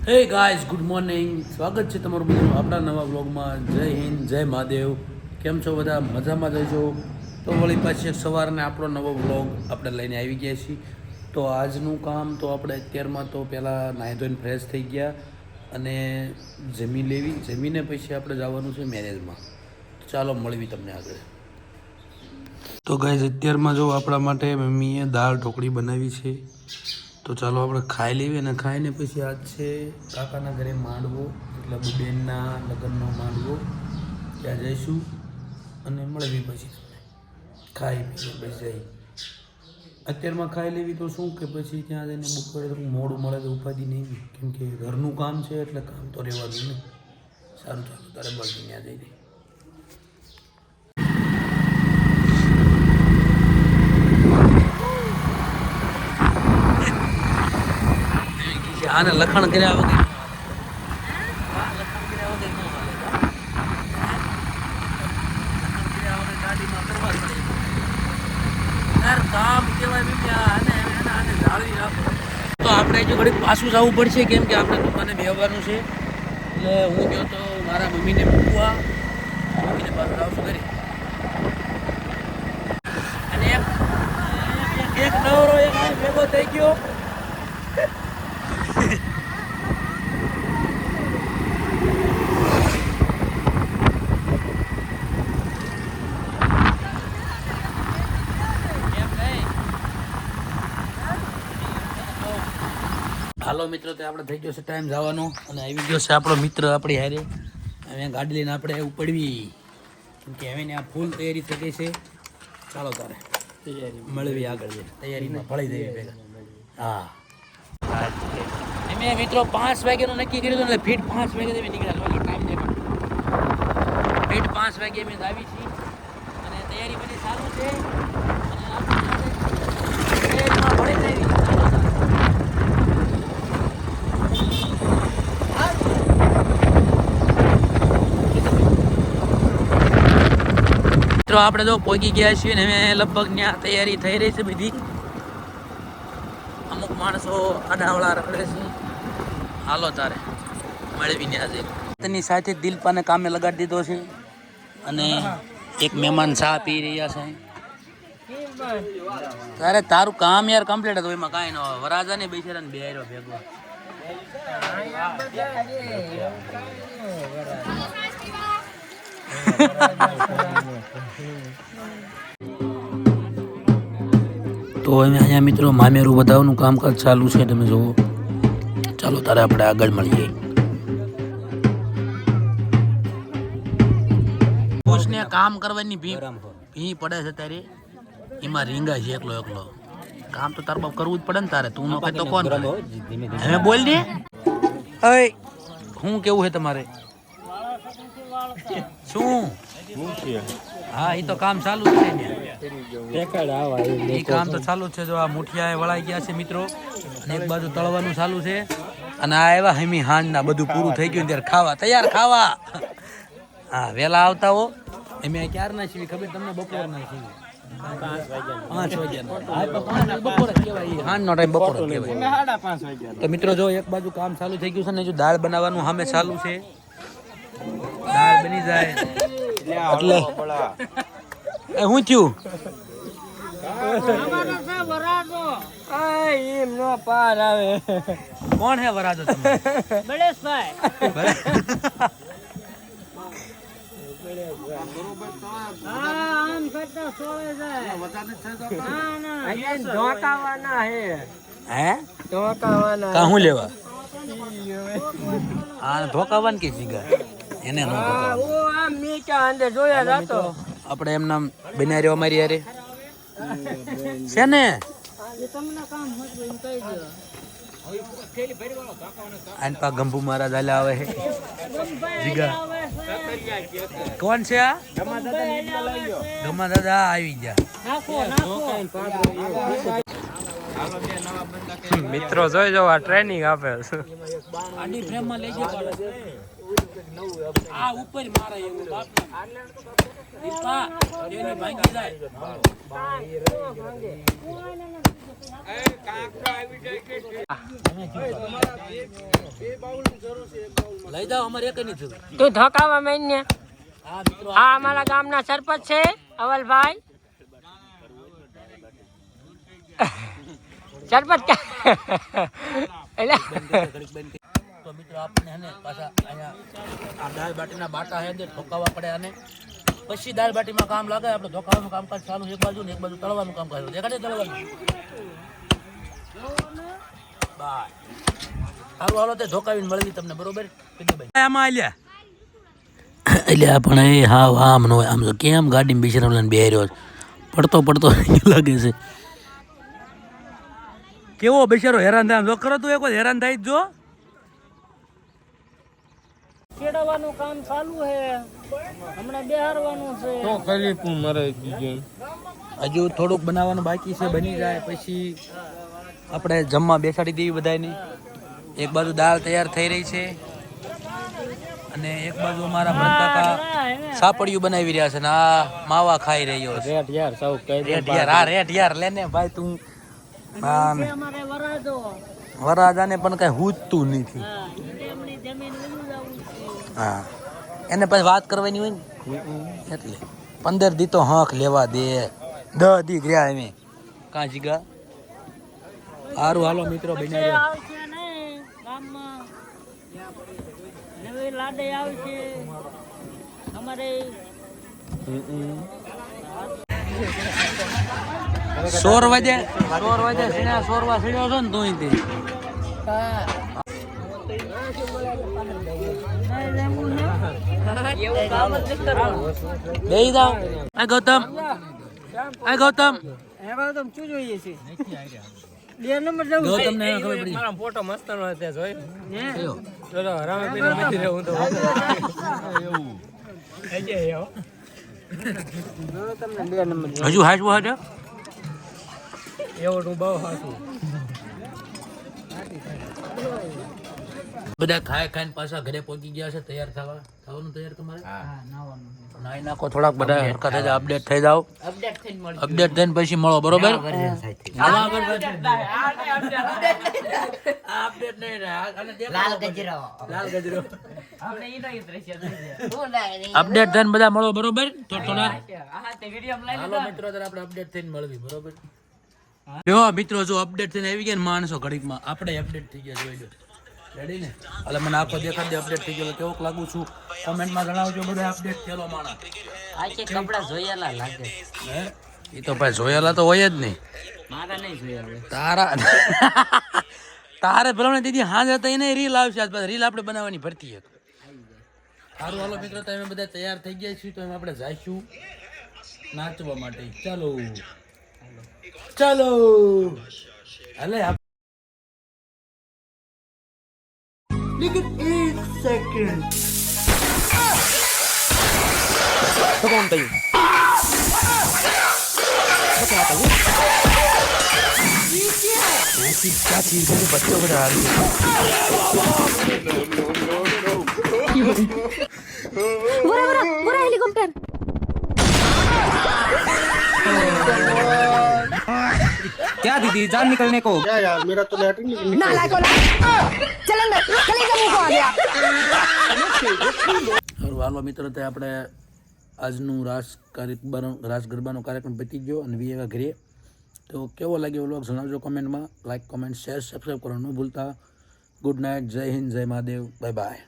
Hey guys good morning સ્વાગત છે તમારું બધું આપણા નવા બ્લોગમાં જય હિન્દ, જય મહાદેવ. કેમ છો બધા? મજામાં જજો તો વળી પાછી સવારને આપણો નવો બ્લોગ આપણે લઈને આવી ગયા છીએ. તો આજનું કામ તો આપણે અત્યારમાં તો પહેલાં નાહી ધોઈને ફ્રેશ થઈ ગયા અને જમી લેવી. જમીને પછી આપણે જવાનું છે મેરેજમાં તો ચાલો મળવી તમને આગળ. તો ગાઈઝ અત્યારમાં જો આપણા માટે મમ્મીએ દાળ ઢોકળી બનાવી છે. તો ચાલો આપણે ખાઈ લેવી અને ખાઈને પછી આજ છે કાકાના ઘરે માંડવો, એટલે બેનના લગ્નનો માંડવો. ત્યાં જઈશું અને મળવી પછી ખાઈ પીને પછી જઈ. અત્યારમાં ખાઈ લેવી તો શું કે પછી ત્યાં જઈને બપોરે થોડું મોડું મળે તો ઉપાધિ નહીં. કેમ કે ઘરનું કામ છે એટલે કામ તો રહેવાનું ને સારું, ચાલો, તારે મળવી ત્યાં જઈને. આને લખણ કર્યા વગર. તો આપણે જો ઘડી પાછું જવું પડશે કેમ કે આપણે દુકાને બેહવાનું છે. એટલે હું ગયો તો મારા મમ્મીને મૂકવા. મમ્મીને પાછું આવશું ઘરે અને એક નવરો એક ભેગો થઈ ગયો. હાલો મિત્રો, તો આપણે થઈ ગયો છે ટાઈમ જવાનો. અને આવી ગયો છે આપણો મિત્ર આપણી હારે. હવે ગાડી લઈને આપણે ઉપડવી કેમ કે હવે આ ફૂલ તૈયારી થઈ ગઈ છે. ચાલો તારે. તૈયારી મળવી આગળ તૈયારી તૈયારીમાં ભળી દેવી ભેગા. હા. મેં મિત્રો પાંચ વાગ્યાનું નક્કી કર્યું હતું ફીટ પાંચ વાગે તમે નીકળ્યા ટાઈમ દેખો ફીટ પાંચ વાગે મેં આવી છીએ. અને તૈયારી બધી સારું છે. અને ભળી દેવી ચાલો તારે. મિત્રો, આપણે તો પહોંચી ગયા છીએ ને, હવે લગભગ ત્યાં તૈયારી થઈ રહી છે બધી. અમુક માણસો આડાવળા રખડે છે. હાલો તારે, મળવી ત્યાં તેની સાથે દિલપાને કામે લગાડી દીધો છે અને એક મહેમાન ચા પી રહ્યા છે. તારે તારું કામ યાર કમ્પ્લીટ હતું, એમાં કાંઈ ન હોય. વરાજા ને બેસેરા ને ભેગો. તો હવે અહીંયા મિત્રો મામેરું બધાનું કામકાજ ચાલુ છે તમે જુઓ. ચાલો તારે આપણે આગળ મળીએ. ને કામ કરવાની ભી ભી પડે છે તારે. એમાં રીંગા છે એકલો એકલો. કામ તો તારે બાપ કરવું જ પડે ને તારે. તું ન તો કોણ? હવે બોલ ને. અય હું કેવું છે તમારે? શું? હા એ તો કામ ચાલુ જ છે ને. એ કામ તો ચાલુ જ છે જો આ મુઠિયા વળાઈ ગયા છે મિત્રો. અને એક બાજુ તળવાનું ચાલુ છે. અને આ એવા હમી હાંજ ના બધું પૂરું થઈ ગયું ત્યારે. ખાવા તૈયાર ખાવા. હા વેલા આવતા હો. અમે ક્યાર ના છીએ ખબર તમને? બપોર ના છીએ. તો મિત્રો જો એક બાજુ કામ ચાલુ થઈ ગયું છે ને જો દાળ બનાવવાનું સામે ચાલુ છે. દાળ બની જાય. એટલે એ હું થયું? એમ નો પાર આવે. કોણ હે વરાજો ધોકાવાના હે. હે? ધોકાવાના લેવા? આ ધોકાવાન કે જીગા? એને નો ધોકાવાન ઓ આમ મીઠા અંદર જોયા જાતો. આપણે એમ નામ બન્યા અમારી યારે છે ને? આન પા ગંભુ મહારાજ આલ્યા આવે હે. જીગા. કોણ છે આ? ગમા દાદા આવી ગયા. મિત્રો જોઈ જવા આ ટ્રેનિંગ આપે આ ઉપર મારે એવું બાપ દીપા એની ભાંગી જાય. લઈ જાઓ અમારે એક નહીં થયું. તું ધોકાવા મેં ને. આ અમારા ગામના સરપંચ છે અવલભાઈ. સરપંચ? એટલે. તો મિત્રો આપણને હે પાછા અહીંયા આ દાળ બાટીના બાટા હે ઠોકાવા પડે અને પછી દાળ બાટીમાં કામ લાગે આપણે ધોકાવાનું કામકાજ ચાલુ એક બાજુ ને એક બાજુ તળવાનું કામકાજ દેખાડે તળવાનું. બાય. સારું હાલો તે ધોકાવીને તમને બરોબર? આમાં આલ્યા. એટલે પણ એ હા આમ નો આમ તો કેમ ગાડીમાં બિચારા બે રહ્યો પડતો પડતો લાગે છે. કેવો બિચારો હેરાન થાય? જો કરો તું એક હેરાન થાય જો. કેળવવાનું કામ ચાલુ છે. હમણાં બેહારવાનું છે. હજુ થોડુંક બનાવવાનું બાકી છે બની જાય. પછી આપણે જમવા બેસાડી દેવી બધાને એક બાજુ દાળ તૈયાર થઈ રહી છે. અને એક બાજુ અમારા ભરતાકા સાપડિયું બનાવી રહ્યા છે ને આ માવા ખાઈ રહ્યો છે. રેટ યાર સૌ કઈ રેટ યાર આ રેટ યાર લેને ભાઈ તું. આમ અમારે વરાજો. વરાજાને પણ કઈ હૂજતું નથી. હા. એને પછી વાત કરવાની હોય ને? એટલે. પંદર દી તો હક લેવા દે. દસ દી ગયા એમ. કાં જીગા? સારું હાલો મિત્રો બની સોર વાજે સોર વાજે સીણા સોરવા સીડ્યો છો ને તું તે બેહી જાઓ. આ ગૌતમ. આ ગૌતમ. એમાં તો શું જોઈએ છે? બે નંબર જવું ગૌતમ ને ખબર પડી. મારા ફોટો મસ્ત નો તે. જોઈ તમને હજુ હાચવું હાચો? એવું હું બહુ હાસું બધા ખાય ખાઈને પાછા ઘરે પહોંચી ગયા છે તૈયાર થવા. થવાનું તૈયાર તમારે? નાઈ નાખો થોડાક બધા હરકત થઈ જાવ અપડેટ થઈ જાવ અપડેટ થઈને અપડેટ થઈને પછી મળો બરોબર? નહીં લાલ ગજરો. લાલ ગજરો. અપડેટ થઈને બધા મળો બરોબર? તો થોડા હાલો મિત્રો આપણે અપડેટ થઈને મળવી બરોબર? જો મિત્રો જો અપડેટ થઈને આવી ગયા ને માણસો ઘડીકમાં આપણે અપડેટ થઈ ગયા જોઈ લો. રેડી ને? એટલે મને આખો દેખાડ દે અપડેટ થઈ ગયો. કેવોક લાગુ છું. કોમેન્ટમાં જણાવજો બધા અપડેટ થયેલો માણસ. આ કે કપડા જોયેલા લાગે. હે? એ તો ભાઈ જોયેલા તો હોય જ નહીં. મારા નહીં જોયેલા. તારા તારે ભલામણ દીદી હાજર એને રીલ આવશે. આજ રીલ આપણે બનાવવાની ભરતી એક સારું હાલો મિત્રો તમે બધા તૈયાર થઈ ગયા છીએ તો એમ આપણે જઈશું નાચવા માટે. ચાલો. ચાલો. હલે लेकिन एक सेकेंड भगवान भाई ऐसी क्या चीज है बच्चों को डरा रही है हेलीकॉप्टर क्या दीदी जान निकलने को ¡Nala, con la... ¡Chale, anda! ¡Chale, que mujo a gया! સારું હાલો મિત્રો તે આપણે આજનું રાસ કાર્યક્રમ રાસ ગરબાનો કાર્યક્રમ પતી ગયો અને વી એવા ઘરે તો કેવો લાગ્યો વ્લોગ જણાવજો કોમેન્ટમાં લાઈક કોમેન્ટ શેર સબસ્ક્રાઈબ કરવાનું ન ભૂલતા ગુડ નાઇટ જય હિન્દ જય મહાદેવ બાય બાય